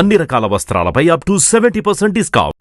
అన్ని రకాల వస్త్రాలపై up to seventy percent discount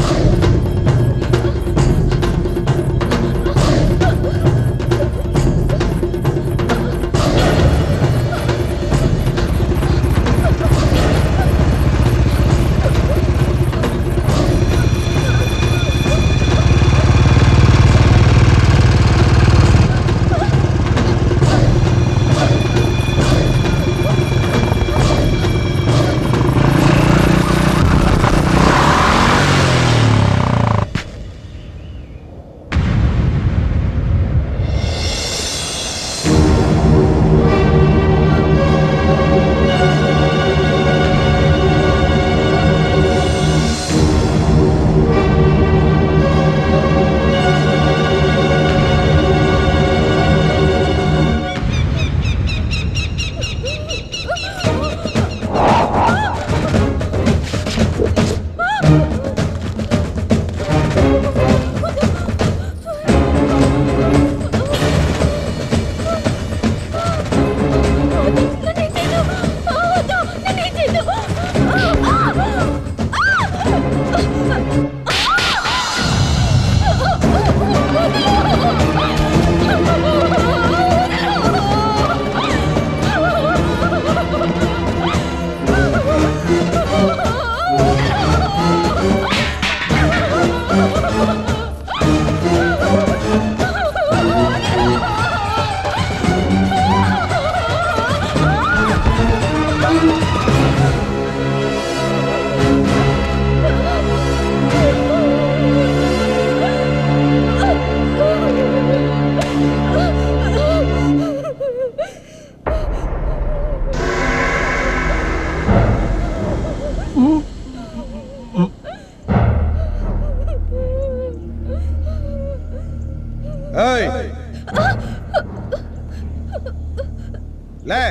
లే!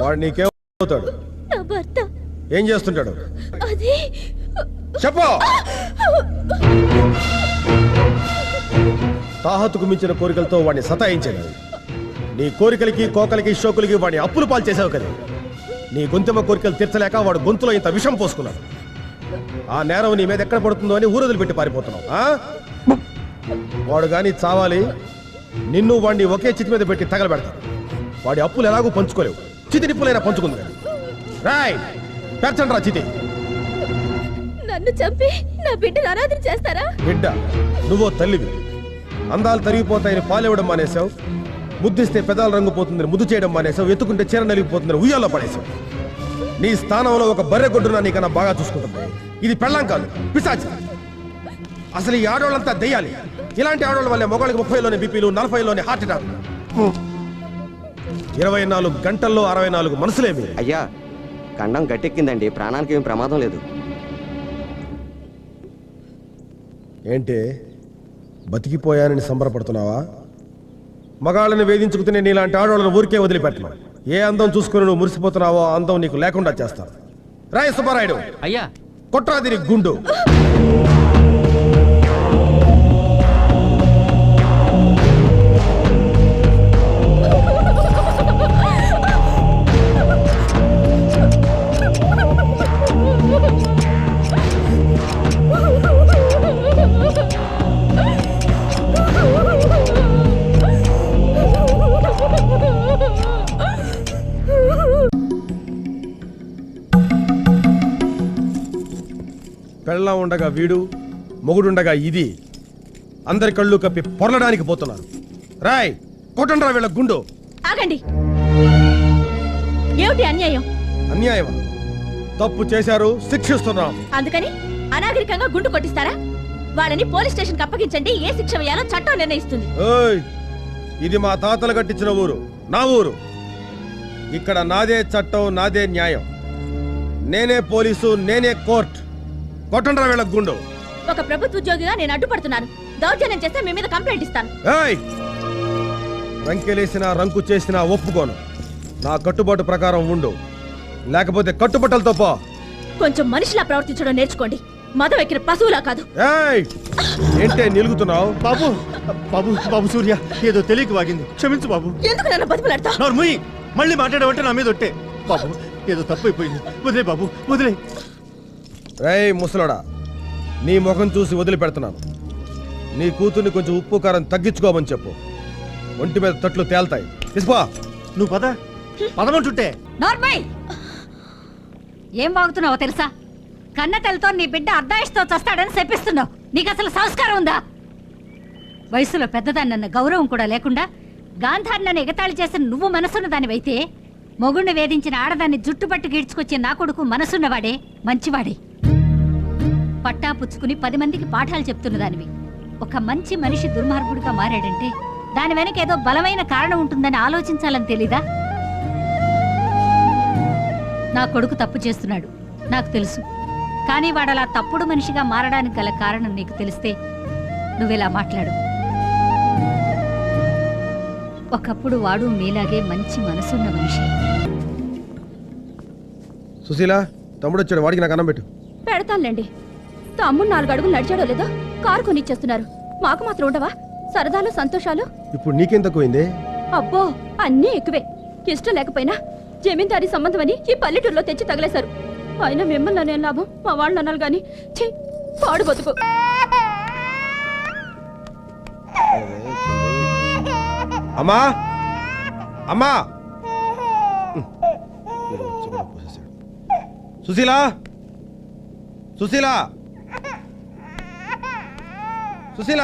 వాడు నీకేం అవుతాడు నా భర్త. ఏం చేస్తుంటాడు? అది. చెప్పు! తాహతుకు మించిన కోరికలతో వాడిని సతాయించండి నీ కోరికలకి కోకలకి షోకులకి వాడిని అప్పులు పాలు చేసావు కదా. నీ గొంతెమ్మ కోరికలు తీర్చలేక వాడు గొంతులో ఇంత విషం పోసుకున్నాడు. ఆ నేరం నీ మీద ఎక్కడ పడుతుందో అని ఊరదులు పెట్టి పారిపోతున్నావు ఆ? వాడు గాని చావాలి. నిన్ను వాడిని ఒకే చితి మీద పెట్టి తగలబెడతాడు వాడి అప్పులు ఎలాగూ పంచుకోలేవు. చితి నిప్పులైనా పంచుకుంది కానీ. రాయ్ పెరచండి రా చితి నన్ను చంపి నా బిడ్డను అనాథం చేస్తారా? బిడ్డ నువ్వో తల్లివి. అందాలు తరిగిపోతాయని పాలివ్వడం మానేశావు. ముద్దిస్తే పెదాల రంగు పోతుందని ముద్దు చేయడం మానేశావు. ఎత్తుకుంటే చీర నలిగిపోతుందని ఉయ్యాల్లో పడేశావు. నీ స్థానంలో ఒక బర్రె గొడ్డున నీకన్నా బాగా చూసుకుంటుంది. ఇది పెళ్ళం కాదు పిశాచి. అసలు ఈ ఆడవాళ్ళంతా దెయ్యాలి. ఇలాంటి ఆడవాళ్ళ వల్లే మొగాళ్ళకి ముప్పైలోని బీపీలు నలభైలోని హార్ట్ అటాక్. ఇరవై నాలుగు గంటల్లో అరవై నాలుగు మనసులేమి? అయ్యా కండం గట్టెక్కిందండి. ప్రాణానికి ఏం ప్రమాదం లేదు. ఏంటి? బతికిపోయానని సంబరపడుతున్నావా? మగాళ్ళని వేధించుకుతునే నీలాంటి ఆడవాళ్ళని ఊరికే వదిలిపెట్టను. ఏ అందం చూసుకుని నువ్వు మురిసిపోతున్నావో ఆ అందం నీకు లేకుండా చేస్తాను రాయ సుబ్బారాయుడు అయ్యా. కొట్రాదిరి గుండు. పెళ్ళం ఉండగా వీడు మొగుడుండగా ఇది. అందరి కళ్ళు కప్పి పొరలడానికి పోతున్నారు. రాయ్ కొట్టండ్రా వీళ్ళ గుండు. ఆగండి. ఏమిటి అన్యాయం? అన్యాయం తప్పు చేశారు శిక్షిస్తున్నాం. అందుకని అనాగరికంగా గుండు కొట్టిస్తారా? వాళ్ళని పోలీస్ స్టేషన్ అప్పగించండి ఏ శిక్ష వేయాలో చట్టం నిర్ణయిస్తుంది. ఓయ్ ఇది మా తాతలు కట్టించిన ఊరు నా ఊరు. ఇక్కడ నాదే చట్టం నాదే న్యాయం. నేనే పోలీసు నేనే కోర్ట్. కొట్టండ్రా వీళ్ళ గుండు. ఒక ప్రభుత్వ ఉద్యోగిగా నేను అడ్డుపడుతున్నాను. దౌర్జన్యం చేస్తే మీ మీద కంప్లైంట్ ఇస్తాను. ఏయ్! రంకెలేసినా రంకు చేసినా ఒప్పుకోను. నా కట్టుబాటు ప్రకారం ఉండు. లేకపోతే కట్టుబట్టలతో పో. కొంచెం మనిషిలా ప్రవర్తించడం నేర్చుకోండి. మదం ఎక్కిన పశువులా కాదు. ఏయ్! ఏంటే నిలుగుతున్నావు? బాబు బాబు బాబు సూర్య ఏదో తెలియక వాగింది. క్షమించు బాబు. ఎందుకు నన్ను బతుకులాడతా నోరు ముయ్యి మళ్ళీ మాట్లాడమంటే నా మీద ఒట్టే. బాబు ఏదో తప్పు అయిపోయింది వదిలే బాబు వదిలే. రేయ్ ముసలోడా నీ ముఖం చూసి వదిలిపెడుతున్నాను. నీ కూతుర్ని కొంచెం ఉప్పు కారం తగ్గించుకోమని చెప్పు. ఒంటి మీద తట్లు తేల్తాయి. తీసుకో. నువ్వు పద. పదమంటుంటే. ఏం వాగుతున్నావో తెలుసా? కన్నతల్లితో నీ బిడ్డ అర్ధాయిస్తో చస్తాడని చెప్పిస్తున్నావు నీకు అసలు సంస్కారం ఉందా? వయసులో పెద్దదాన్నన్న గౌరవం కూడా లేకుండా గాంధారి నన్ను ఎగతాళి చేసిన నువ్వు మనసున్న దానివైతే మొగుణ్ణి వేధించిన ఆడదాన్ని జుట్టుపట్టు గీడ్చుకొచ్చే నా కొడుకు మనసున్నవాడే మంచివాడే. పట్టా పుచ్చుకుని పది మందికి పాఠాలు చెప్తున్న దానివి ఒక మంచి మనిషి దుర్మార్గుడిగా మారాడంటే దాని వెనక ఏదో బలమైన కారణం ఉంటుందని ఆలోచించాలని తెలీదా? నా కొడుకు తప్పు చేస్తున్నాడు నాకు తెలుసు. కానీ వాడలా తప్పుడు మనిషిగా మారడానికి గల కారణం నీకు తెలిస్తే నువ్వెలా మాట్లాడు. ఒకప్పుడు వాడు మీలాగే మంచి మనసున్న మనిషి. సుశీల తమ్ముడు వచ్చాడు వాడికి నాకు అన్నం పెట్టు. పెడతానులేండి. తమ్ముడు నాలుగు అడుగులు నడిచాడో లేదో కారు కొనిచ్చేస్తున్నారు. మాకు మాత్రం ఉండవా? సరదాలు సంతోషాలు? ఇప్పుడు నీకేం తక్కువైంది అబ్బో అన్నీ ఎక్కువే. ఇష్టం లేకపోయినా జమీందారీ సంబంధం అని ఈ పల్లెటూరులో తెచ్చి తగిలేశారు. అయినా మిమ్మల్ని అనే లాభం మా వాళ్ళు అనాలి గాని ఛీ పాడు బతుకు. అమ్మా! అమ్మా! సుశీల! సుశీల! సుశీల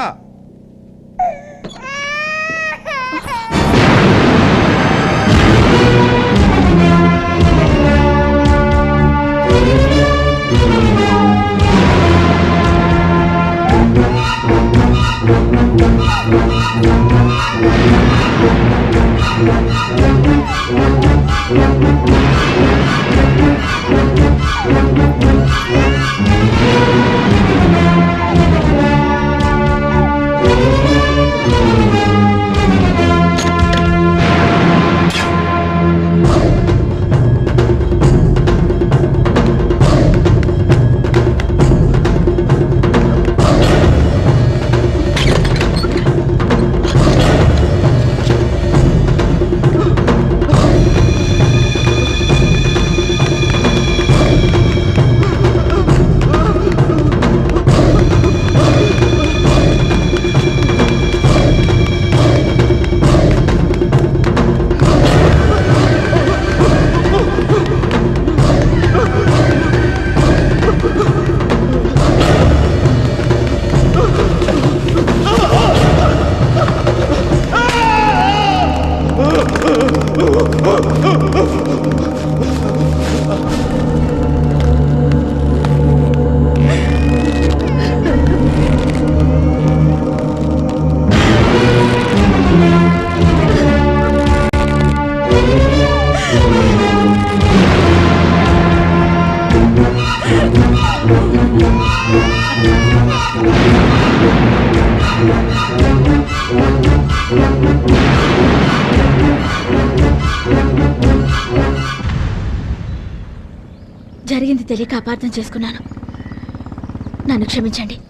జరిగింది తెలియక అపార్థం చేసుకున్నాను. నన్ను క్షమించండి.